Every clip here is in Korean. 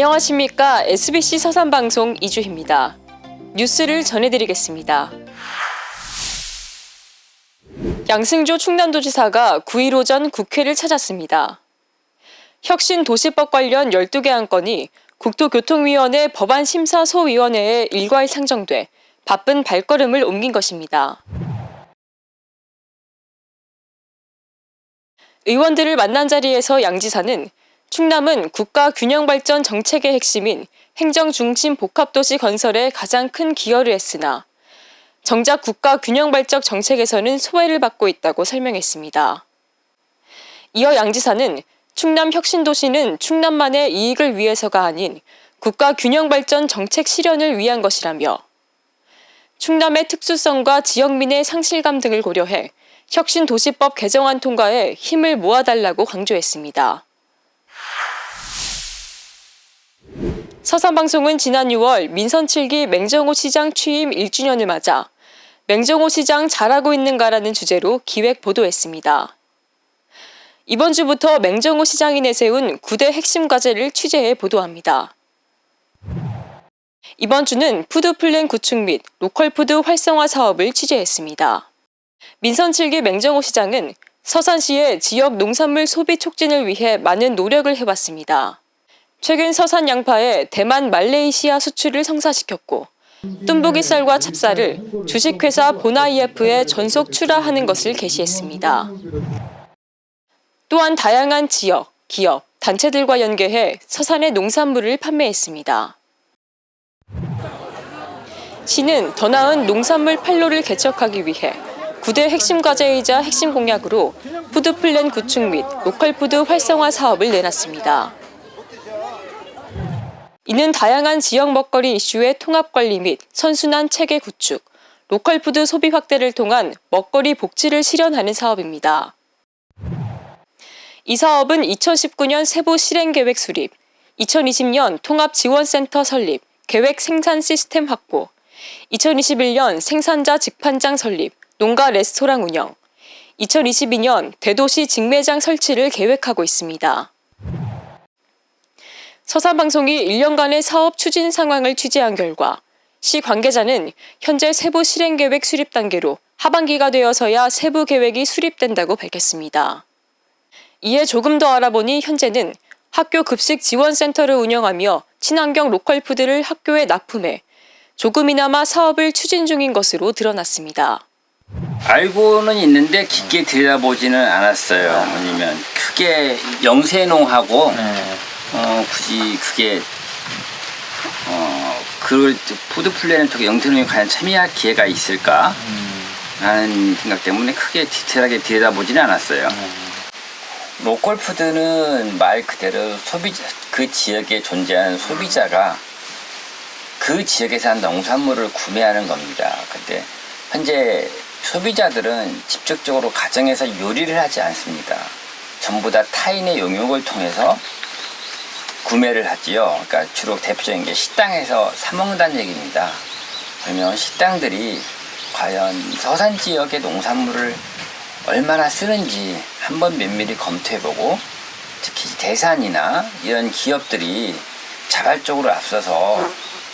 안녕하십니까. SBC 서산방송 이주희입니다. 뉴스를 전해드리겠습니다. 양승조 충남도지사가 9일 오전 국회를 찾았습니다. 혁신도시법 관련 12개 안건이 국토교통위원회 법안심사소위원회에 일괄 상정돼 바쁜 발걸음을 옮긴 것입니다. 의원들을 만난 자리에서 양 지사는 충남은 국가 균형 발전 정책의 핵심인 행정 중심 복합도시 건설에 가장 큰 기여를 했으나 정작 국가 균형 발전 정책에서는 소외를 받고 있다고 설명했습니다. 이어 양 지사는 충남 혁신도시는 충남만의 이익을 위해서가 아닌 국가 균형 발전 정책 실현을 위한 것이라며 충남의 특수성과 지역민의 상실감 등을 고려해 혁신도시법 개정안 통과에 힘을 모아달라고 강조했습니다. 서산방송은 지난 6월 민선 7기 맹정호 시장 취임 1주년을 맞아 맹정호 시장 잘하고 있는가라는 주제로 기획 보도했습니다. 이번 주부터 맹정호 시장이 내세운 9대 핵심 과제를 취재해 보도합니다. 이번 주는 푸드플랜 구축 및 로컬푸드 활성화 사업을 취재했습니다. 민선 7기 맹정호 시장은 서산시의 지역 농산물 소비 촉진을 위해 많은 노력을 해왔습니다. 최근 서산 양파에 대만 말레이시아 수출을 성사시켰고 뜸부기 쌀과 찹쌀을 주식회사 보나이에프에 전속 출하하는 것을 개시했습니다. 또한 다양한 지역, 기업, 단체들과 연계해 서산의 농산물을 판매했습니다. 시는 더 나은 농산물 판로를 개척하기 위해 9대 핵심 과제이자 핵심 공약으로 푸드플랜 구축 및 로컬푸드 활성화 사업을 내놨습니다. 이는 다양한 지역 먹거리 이슈의 통합 관리 및 선순환 체계 구축, 로컬푸드 소비 확대를 통한 먹거리 복지를 실현하는 사업입니다. 이 사업은 2019년 세부 실행 계획 수립, 2020년 통합 지원센터 설립, 계획 생산 시스템 확보, 2021년 생산자 직판장 설립, 농가 레스토랑 운영, 2022년 대도시 직매장 설치를 계획하고 있습니다. 서산방송이 1년간의 사업 추진 상황을 취재한 결과 시 관계자는 현재 세부 실행 계획 수립 단계로 하반기가 되어서야 세부 계획이 수립된다고 밝혔습니다. 이에 조금 더 알아보니 현재는 학교 급식 지원센터를 운영하며 친환경 로컬푸드를 학교에 납품해 조금이나마 사업을 추진 중인 것으로 드러났습니다. 알고는 있는데 깊게 들여다보지는 않았어요. 왜냐면 크게 영세농하고 어, 굳이 그게 어, 그걸 푸드 플래는 쪽에 영세농이 과연 참여할 기회가 있을까 하는 생각 때문에 크게 디테일하게 들여다보지는 않았어요. 로컬 푸드는 말 그대로 소비자 그 지역에 존재하는 소비자가 그 지역에서 한 농산물을 구매하는 겁니다. 근데 현재 소비자들은 직접적으로 가정에서 요리를 하지 않습니다. 전부 다 타인의 용역을 통해서 구매를 하지요. 그러니까 주로 대표적인 게 식당에서 사 먹는다는 얘기입니다. 그러면 식당들이 과연 서산 지역의 농산물을 얼마나 쓰는지 한번 면밀히 검토해보고 특히 대산이나 이런 기업들이 자발적으로 앞서서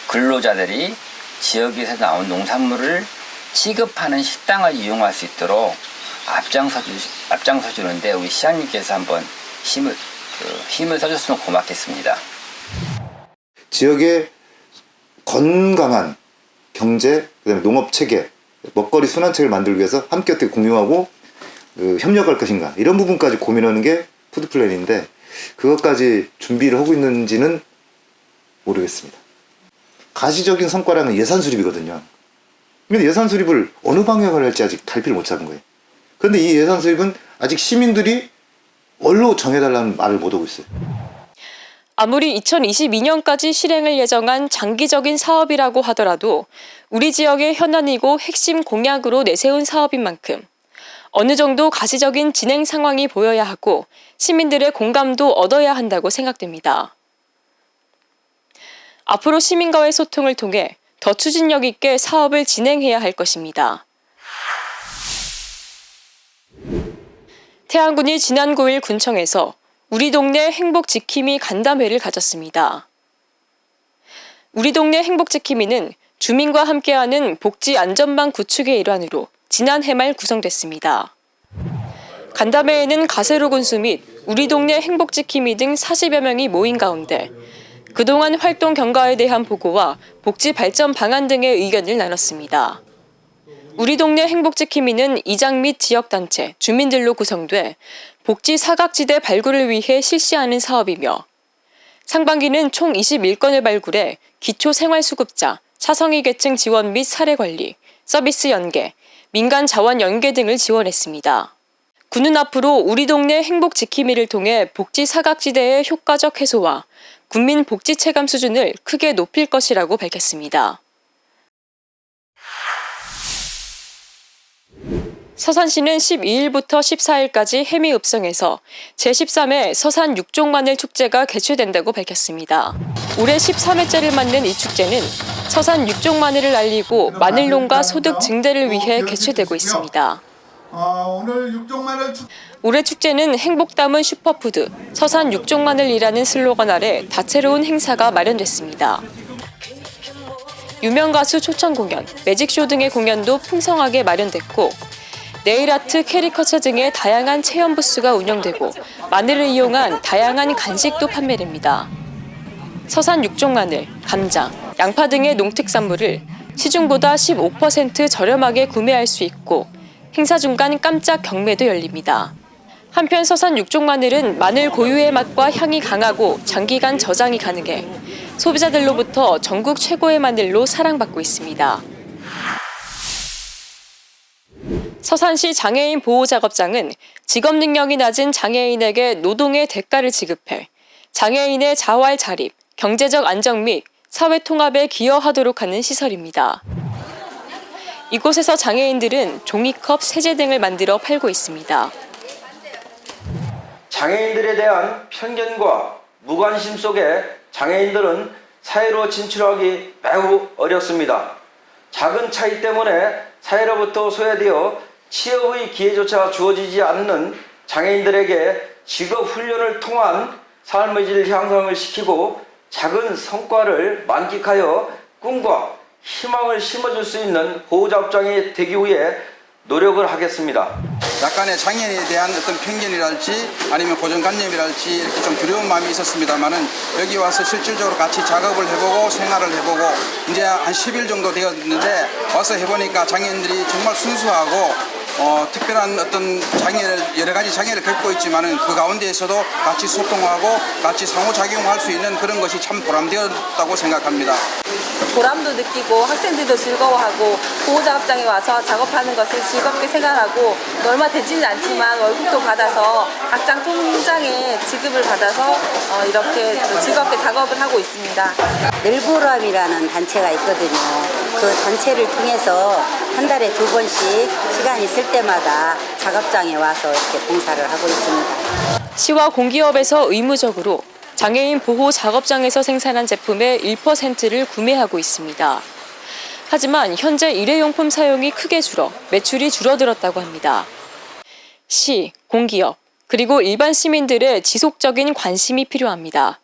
근로자들이 지역에서 나온 농산물을 취급하는 식당을 이용할 수 있도록 앞장서 주, 앞장서 주는데 우리 시장님께서 한번 힘을 그 힘을 써줬으면 고맙겠습니다. 지역의 건강한 경제, 그다음에 농업 체계, 먹거리 순환책을 만들기 위해서 함께 어떻게 공유하고 그 협력할 것인가 이런 부분까지 고민하는 게 푸드 플랜인데 그것까지 준비를 하고 있는지는 모르겠습니다. 가시적인 성과라는 예산 수립이거든요. 근데 예산 수립을 어느 방향을 할지 아직 갈피를 못 잡은 거예요. 그런데 이 예산 수립은 아직 시민들이 뭘로 정해달라는 말을 못 하고 있어요. 아무리 2022년까지 실행을 예정한 장기적인 사업이라고 하더라도 우리 지역의 현안이고 핵심 공약으로 내세운 사업인 만큼 어느 정도 가시적인 진행 상황이 보여야 하고 시민들의 공감도 얻어야 한다고 생각됩니다. 앞으로 시민과의 소통을 통해 더 추진력 있게 사업을 진행해야 할 것입니다. 태안군이 지난 9일 군청에서 우리 동네 행복 지킴이 간담회를 가졌습니다. 우리 동네 행복 지킴이는 주민과 함께하는 복지 안전망 구축의 일환으로 지난 해 말 구성됐습니다. 간담회에는 가세로 군수 및 우리 동네 행복 지킴이 등 40여 명이 모인 가운데 그동안 활동 경과에 대한 보고와 복지 발전 방안 등의 의견을 나눴습니다. 우리 동네 행복지킴이는 이장 및 지역단체, 주민들로 구성돼 복지 사각지대 발굴을 위해 실시하는 사업이며 상반기는 총 21건을 발굴해 기초생활수급자, 차성위 계층 지원 및 사례 관리, 서비스 연계, 민간 자원 연계 등을 지원했습니다. 군은 앞으로 우리 동네 행복 지킴이를 통해 복지 사각지대의 효과적 해소와 국민 복지 체감 수준을 크게 높일 것이라고 밝혔습니다. 서산시는 12일부터 14일까지 해미읍성에서 제13회 서산 육종마늘 축제가 개최된다고 밝혔습니다. 올해 13회째를 맞는 이 축제는 서산 육종마늘을 알리고 마늘농가 소득 증대를 위해 개최되고 있습니다. 올해 축제는 행복 담은 슈퍼푸드 서산 육종마늘이라는 슬로건 아래 다채로운 행사가 마련됐습니다. 유명 가수 초청 공연, 매직쇼 등의 공연도 풍성하게 마련됐고 네일아트, 캐리커처 등의 다양한 체험 부스가 운영되고 마늘을 이용한 다양한 간식도 판매됩니다. 서산 육종 마늘, 감자, 양파 등의 농특산물을 시중보다 15% 저렴하게 구매할 수 있고 행사 중간 깜짝 경매도 열립니다. 한편 서산 육종 마늘은 마늘 고유의 맛과 향이 강하고 장기간 저장이 가능해 소비자들로부터 전국 최고의 마늘로 사랑받고 있습니다. 서산시 장애인 보호작업장은 직업 능력이 낮은 장애인에게 노동의 대가를 지급해 장애인의 자활 자립, 경제적 안정 및 사회 통합에 기여하도록 하는 시설입니다. 이곳에서 장애인들은 종이컵, 세제 등을 만들어 팔고 있습니다. 장애인들에 대한 편견과 무관심 속에 장애인들은 사회로 진출하기 매우 어렵습니다. 작은 차이 때문에 사회로부터 소외되어 취업의 기회조차 주어지지 않는 장애인들에게 직업 훈련을 통한 삶의 질 향상을 시키고 작은 성과를 만끽하여 꿈과 희망을 심어줄 수 있는 보호자업장이 되기 위해 노력을 하겠습니다. 약간의 장애인에 대한 어떤 편견이랄지 아니면 고정관념이랄지 이렇게 좀 두려운 마음이 있었습니다만은 여기 와서 실질적으로 같이 작업을 해보고 생활을 해보고 이제 한 10일 정도 되었는데 와서 해보니까 장애인들이 정말 순수하고 어, 특별한 어떤 장애를 여러 가지 장애를 겪고 있지만은 그 가운데에서도 같이 소통하고 같이 상호작용할 수 있는 그런 것이 참 보람되었다고 생각합니다. 보람도 느끼고 학생들도 즐거워하고 보호자업장에 와서 작업하는 것을 즐겁게 생각하고 얼마 되지는 않지만 월급도 받아서 각장 통장에 지급을 받아서 어, 이렇게 또 즐겁게 작업을 하고 있습니다. 늘보람이라는 단체가 있거든요. 그 단체를 통해서 한 달에 두 번씩 시간 있을 때마다 작업장에 와서 이렇게 봉사를 하고 있습니다. 시와 공기업에서 의무적으로 장애인 보호 작업장에서 생산한 제품의 1%를 구매하고 있습니다. 하지만 현재 일회용품 사용이 크게 줄어 매출이 줄어들었다고 합니다. 시, 공기업, 그리고 일반 시민들의 지속적인 관심이 필요합니다.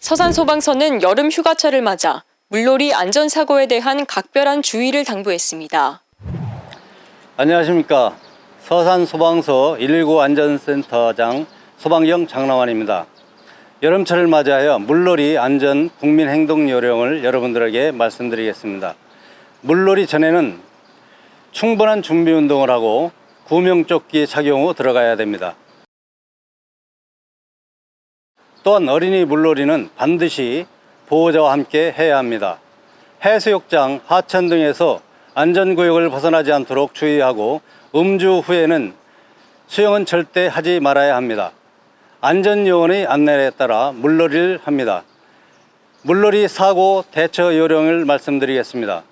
서산소방서는 여름 휴가철을 맞아 물놀이 안전사고에 대한 각별한 주의를 당부했습니다. 안녕하십니까. 서산 소방서 119 안전센터장 소방경 장남환입니다. 여름철을 맞이하여 물놀이 안전 국민 행동 요령을 여러분들에게 말씀드리겠습니다. 물놀이 전에는 충분한 준비 운동을 하고 구명조끼 착용 후 들어가야 됩니다. 또한 어린이 물놀이는 반드시 보호자와 함께 해야 합니다. 해수욕장, 하천 등에서 안전구역을 벗어나지 않도록 주의하고 음주 후에는 수영은 절대 하지 말아야 합니다. 안전요원의 안내에 따라 물놀이를 합니다. 물놀이 사고 대처 요령을 말씀드리겠습니다.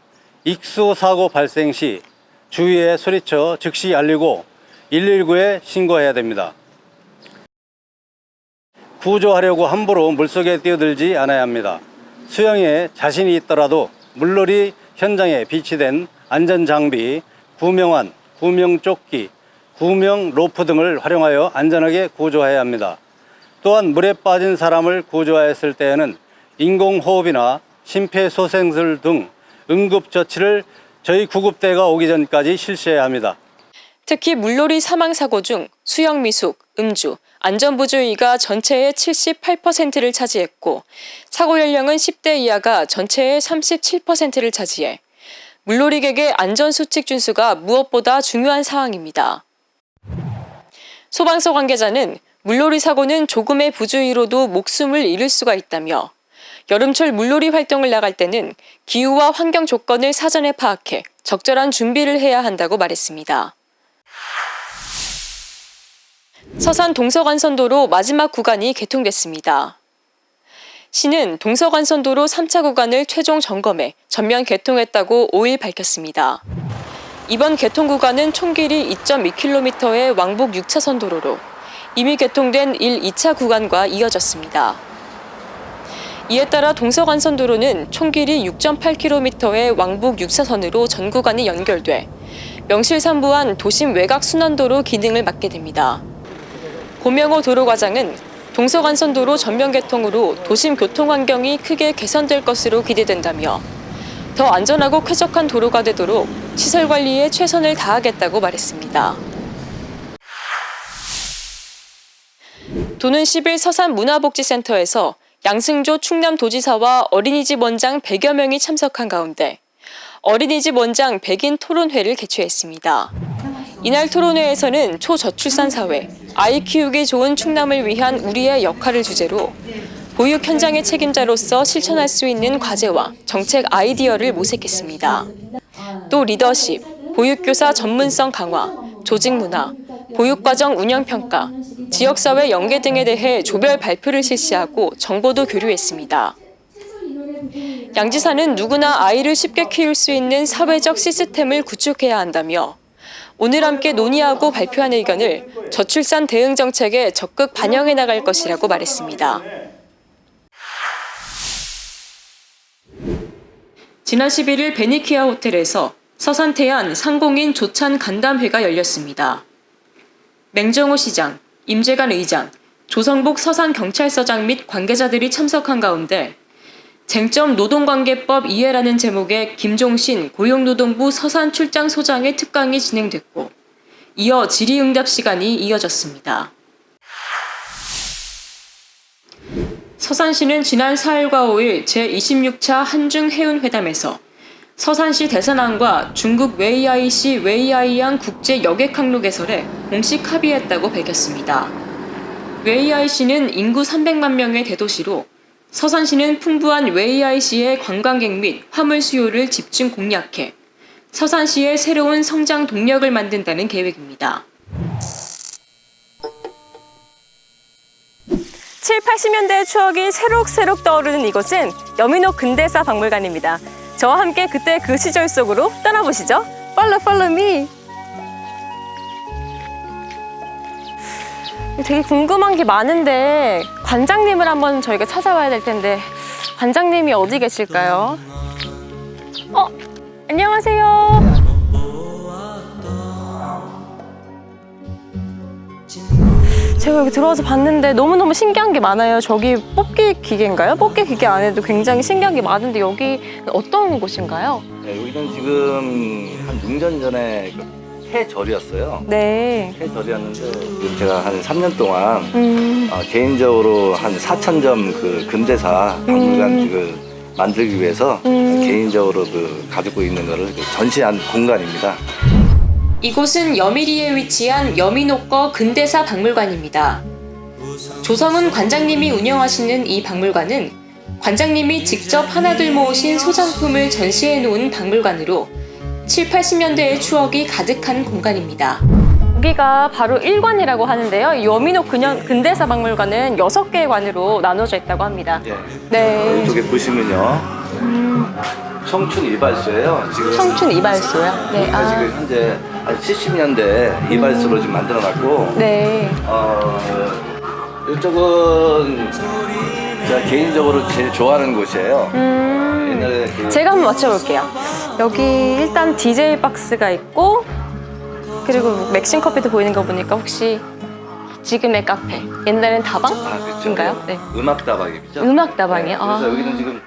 익수 사고 발생 시 주위에 소리쳐 즉시 알리고 119에 신고해야 됩니다. 구조하려고 함부로 물속에 뛰어들지 않아야 합니다. 수영에 자신이 있더라도 물놀이 현장에 비치된 안전장비, 구명환, 구명조끼, 구명 로프 등을 활용하여 안전하게 구조해야 합니다. 또한 물에 빠진 사람을 구조하였을 때에는 인공호흡이나 심폐소생술 등 응급처치를 저희 구급대가 오기 전까지 실시해야 합니다. 특히 물놀이 사망 사고 중 수영 미숙, 음주, 안전부주의가 전체의 78%를 차지했고 사고 연령은 10대 이하가 전체의 37%를 차지해 물놀이객의 안전 수칙 준수가 무엇보다 중요한 사항입니다. 소방서 관계자는 물놀이 사고는 조금의 부주의로도 목숨을 잃을 수가 있다며 여름철 물놀이 활동을 나갈 때는 기후와 환경 조건을 사전에 파악해 적절한 준비를 해야 한다고 말했습니다. 서산 동서간선도로 마지막 구간이 개통됐습니다. 시는 동서간선도로 3차 구간을 최종 점검해 전면 개통했다고 5일 밝혔습니다. 이번 개통 구간은 총 길이 2.2km의 왕복 6차선 도로로 이미 개통된 1, 2차 구간과 이어졌습니다. 이에 따라 동서간선도로는 총 길이 6.8km의 왕복 6차선으로 전 구간이 연결돼 명실상부한 도심 외곽 순환도로 기능을 맡게 됩니다. 고명호 도로과장은 동서간선도로 전면 개통으로 도심 교통 환경이 크게 개선될 것으로 기대된다며 더 안전하고 쾌적한 도로가 되도록 시설 관리에 최선을 다하겠다고 말했습니다. 도는 10일 서산 문화복지센터에서 양승조 충남도지사와 어린이집 원장 100여 명이 참석한 가운데 어린이집 원장 백인 토론회를 개최했습니다. 이날 토론회에서는 초저출산 사회, 아이 키우기 좋은 충남을 위한 우리의 역할을 주제로 보육 현장의 책임자로서 실천할 수 있는 과제와 정책 아이디어를 모색했습니다. 또 리더십, 보육교사 전문성 강화, 조직 문화, 보육과정 운영 평가, 지역사회 연계 등에 대해 조별 발표를 실시하고 정보도 교류했습니다. 양 지사는 누구나 아이를 쉽게 키울 수 있는 사회적 시스템을 구축해야 한다며 오늘 함께 논의하고 발표한 의견을 저출산 대응 정책에 적극 반영해 나갈 것이라고 말했습니다. 지난 11일 베니키아 호텔에서 서산 태안 상공인 조찬 간담회가 열렸습니다. 맹정호 시장, 임재관 의장, 조성복 서산 경찰서장 및 관계자들이 참석한 가운데 쟁점 노동관계법 이해라는 제목의 김종신 고용노동부 서산 출장 소장의 특강이 진행됐고 이어 질의응답 시간이 이어졌습니다. 서산시는 지난 4일과 5일 제26차 한중해운회담에서 서산시 대산항과 중국 웨이아이시 웨이아이양 국제 여객 항로 개설에 공식 합의했다고 밝혔습니다. 웨이아이시는 인구 300만 명의 대도시로 서산시는 풍부한 웨이아이시의 관광객 및 화물 수요를 집중 공략해 서산시의 새로운 성장 동력을 만든다는 계획입니다. 7, 80년대의 추억이 새록새록 떠오르는 이곳은 여민호 근대사 박물관입니다. 저와 함께 그때 그 시절 속으로 떠나보시죠. Follow, follow me. 되게 궁금한 게 많은데 관장님을 한번 저희가 찾아봐야 될 텐데 관장님이 어디 계실까요? 어, 안녕하세요. 제가 여기 들어와서 봤는데 너무너무 신기한 게 많아요. 저기 뽑기 기계인가요? 뽑기 기계 안에도 굉장히 신기한 게 많은데 여기 어떤 곳인가요? 네, 여기는 지금 한 6년 전에 그 해절이었어요. 네. 해절이었는데 지금 제가 한 3년 동안 음, 어, 개인적으로 한 4천 점그 근대사 박물관 그 만들기 위해서 음. 개인적으로 그 가지고 있는 거를 그 전시한 공간입니다. 이곳은 여미리에 위치한 여민옥거 근대사 박물관입니다. 조성은 관장님이 운영하시는 이 박물관은 관장님이 직접 하나둘 모으신 소장품을 전시해 놓은 박물관으로 7, 80년대의 추억이 가득한 공간입니다. 여기가 바로 1관이라고 하는데요. 여민옥 근현, 근대사 박물관은 6개의 관으로 나눠져 있다고 합니다. 예. 네. 이쪽에 보시면요. 청춘 이발소예요. 지금 청춘 이발소요? 네. 여기가 지금 현재 한 70년대 이발소로 지금 만들어놨고 네. 어, 이쪽은 제가 개인적으로 제일 좋아하는 곳이에요. 옛날에 그 제가 한번 맞춰볼게요. 여기 일단 DJ 박스가 있고 그리고 맥심 커피도 보이는 거 보니까 혹시 지금의 카페. 옛날엔 다방? 아, 그렇죠. 인가요? 네. 음악 다방이죠. 음악 다방이요? 네, 그래서 아. 여기는 지금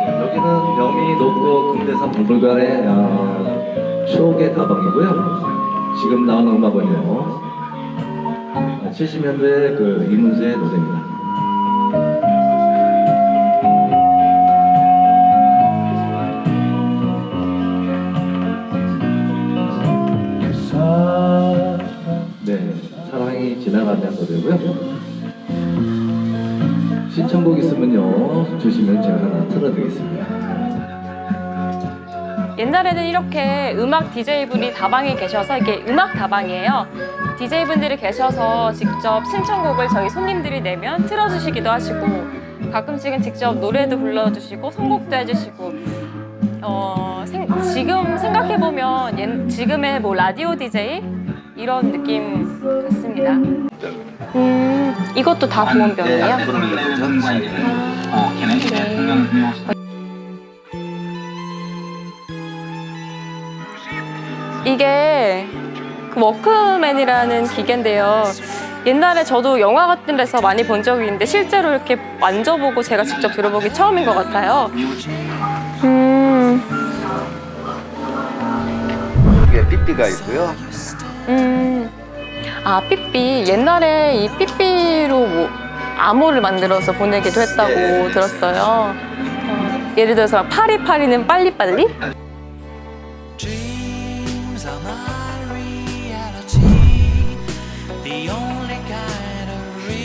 네, 여기는 영미 노고 근대산 박물관의 어, 추억의 다방이고요. 지금 나오는 음악은요. 70년대 그 이문세의 노래입니다. 주시면 제가 하나 틀어드리겠습니다. 옛날에는 이렇게 음악 DJ분이 다방에 계셔서 이게 음악 다방이에요. DJ분들이 계셔서 직접 신청곡을 저희 손님들이 내면 틀어주시기도 하시고 가끔씩은 직접 노래도 불러주시고 선곡도 해주시고 어, 생- 지금 생각해보면 옛- 지금의 뭐 라디오 DJ 이런 느낌 같습니다. 음, 이것도 다 보온병이에요? 네, 그런 거죠. 이게 그 워크맨이라는 기계인데요. 옛날에 저도 영화 같은 데서 많이 본 적이 있는데 실제로 이렇게 만져보고 제가 직접 들어보기 처음인 것 같아요. 음, 여기에 삐삐가 있고요. 음. 아, 삐삐. 옛날에 이 삐삐로 뭐 암호를 만들어서 보내기도 했다고 예. 들었어요. 어, 예를 들어서 파리파리는 빨리빨리?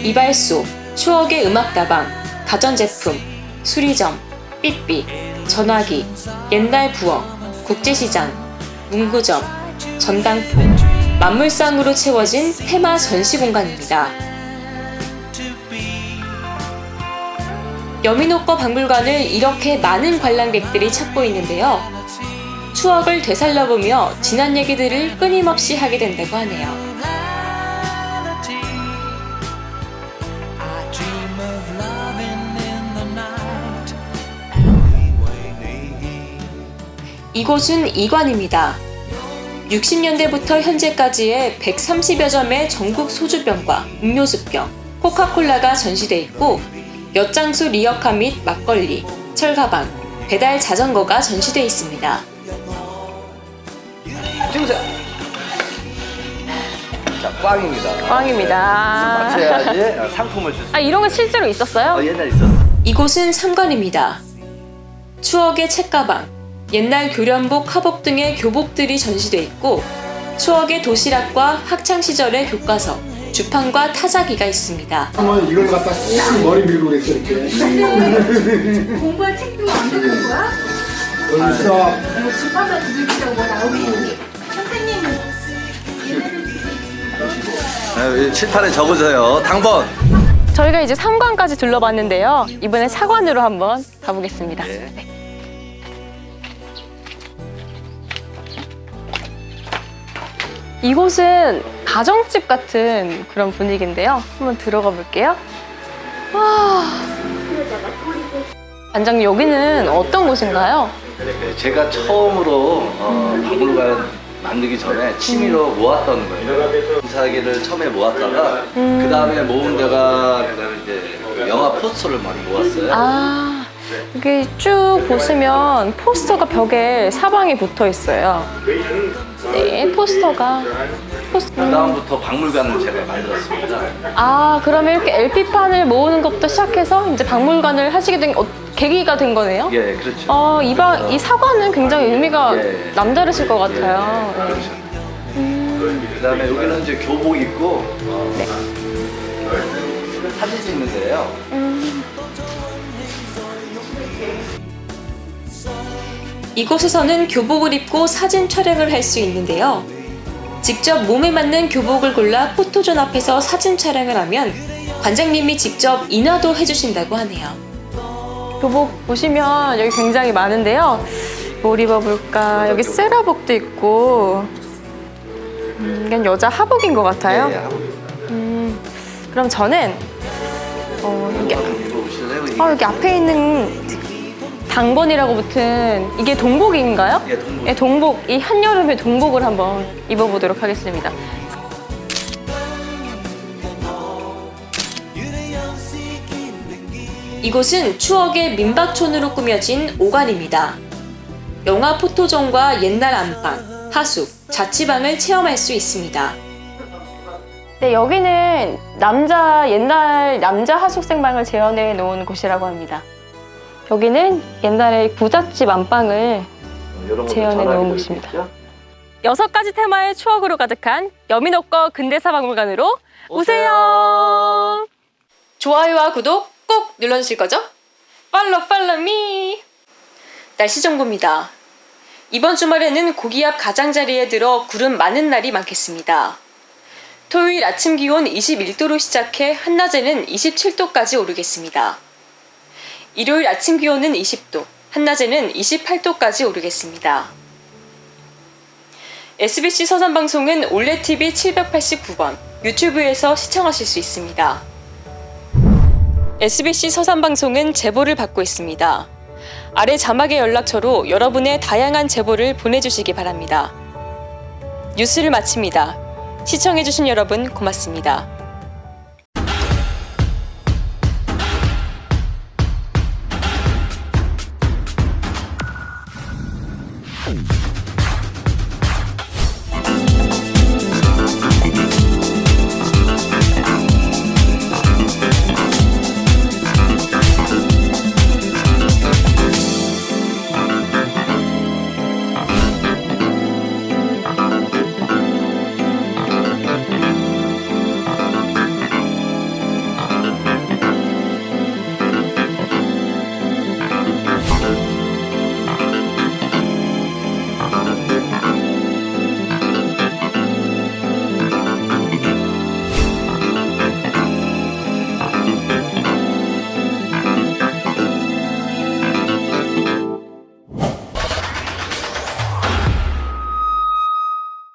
이발소, 추억의 음악다방, 가전제품, 수리점, 삐삐, 전화기, 옛날 부엌, 국제시장, 문구점, 전당포, 만물상으로 채워진 테마 전시 공간입니다. 여민옥거 박물관을 이렇게 많은 관람객들이 찾고 있는데요. 추억을 되살려보며 지난 얘기들을 끊임없이 하게 된다고 하네요. 이곳은 이관입니다. 60년대부터 현재까지의 130여 점의 전국 소주병과 음료수병, 코카콜라가 전시돼 있고 엿장수 리어카 및 막걸리, 철가방, 배달 자전거가 전시돼 있습니다. 찍으세요. 자, 꽝입니다. 꽝입니다. 맞춰야지 상품을 줄 수. 아 이런 거 실제로 있었어요? 어, 옛날 있었어. 이곳은 삼관입니다. 추억의 책가방, 옛날 교련복, 하복 등의 교복들이 전시돼 있고 추억의 도시락과 학창 시절의 교과서, 주판과 타자기가 있습니다. 한번 이걸 갖다 꼭 머리 밀고 그랬어 이렇게 공부할 책도 안 되는 거야? 집마다 들으시라고 나오고 선생님은 네, 칠판에 적으세요. 당번. 저희가 이제 3관까지 둘러봤는데요. 이번에 4관으로 한번 가보겠습니다. 네. 이곳은 가정집 같은 그런 분위기인데요. 한번 들어가 볼게요. 와. 반장님, 여기는 어떤 곳인가요? 네, 제가 처음으로 어, 박물관 만들기 전에 취미로 모았던 거예요. 이사기를 처음에 모았다가 그 다음에 모은 데가 그다음에 이제 그 영화 포스터를 많이 모았어요. 아, 여기 쭉 보시면 포스터가 벽에 사방에 붙어 있어요. 네, 포스터가. 포스터. 그 다음부터 박물관을 제가 만들었습니다. 아, 그러면 이렇게 LP판을 모으는 것부터 시작해서 이제 박물관을 하시게 된 어, 계기가 된 거네요? 예, 그렇죠. 어, 이, 바, 이 사과는 굉장히 의미가 예. 남다르실 것 같아요. 예, 네. 그렇죠. 그 다음에 여기는 이제 교복 입고 어, 네. 사진 찍는 데예요. 이곳에서는 교복을 입고 사진 촬영을 할 수 있는데요. 직접 몸에 맞는 교복을 골라 포토존 앞에서 사진 촬영을 하면 관장님이 직접 인화도 해주신다고 하네요. 교복 보시면 여기 굉장히 많은데요. 뭘 입어볼까? 여기 세라복도 있고, 음, 이건 여자 하복인 것 같아요. 예, 예, 음, 그럼 저는 어, 여기, 아, 여기 앞에 있는 당번이라고 붙은 이게 동복인가요? 예, 동복. 예, 동복. 이 한여름의 동복을 한번 입어보도록 하겠습니다. 이곳은 추억의 민박촌으로 꾸며진 오간입니다. 영화 포토존과 옛날 안방, 하숙, 자취방을 체험할 수 있습니다. 네, 여기는 남자 옛날 남자 하숙생방을 재현해 놓은 곳이라고 합니다. 여기는 옛날에 부잣집 안방을 재현해 놓은 곳입니다. 여섯 가지 테마의 추억으로 가득한 여민옥거 근대사 박물관으로 오세요. 좋아요와 구독 꼭 눌러주실 거죠? 팔로 팔로 미. 날씨 정보입니다. 이번 주말에는 고기압 가장자리에 들어 구름 많은 날이 많겠습니다. 토요일 아침 기온 21도로 시작해 한낮에는 27도까지 오르겠습니다. 일요일 아침 기온은 20도, 한낮에는 28도까지 오르겠습니다. SBC 서산방송은 올레TV 789번 유튜브에서 시청하실 수 있습니다. SBC 서산방송은 제보를 받고 있습니다. 아래 자막의 연락처로 여러분의 다양한 제보를 보내주시기 바랍니다. 뉴스를 마칩니다. 시청해주신 여러분 고맙습니다.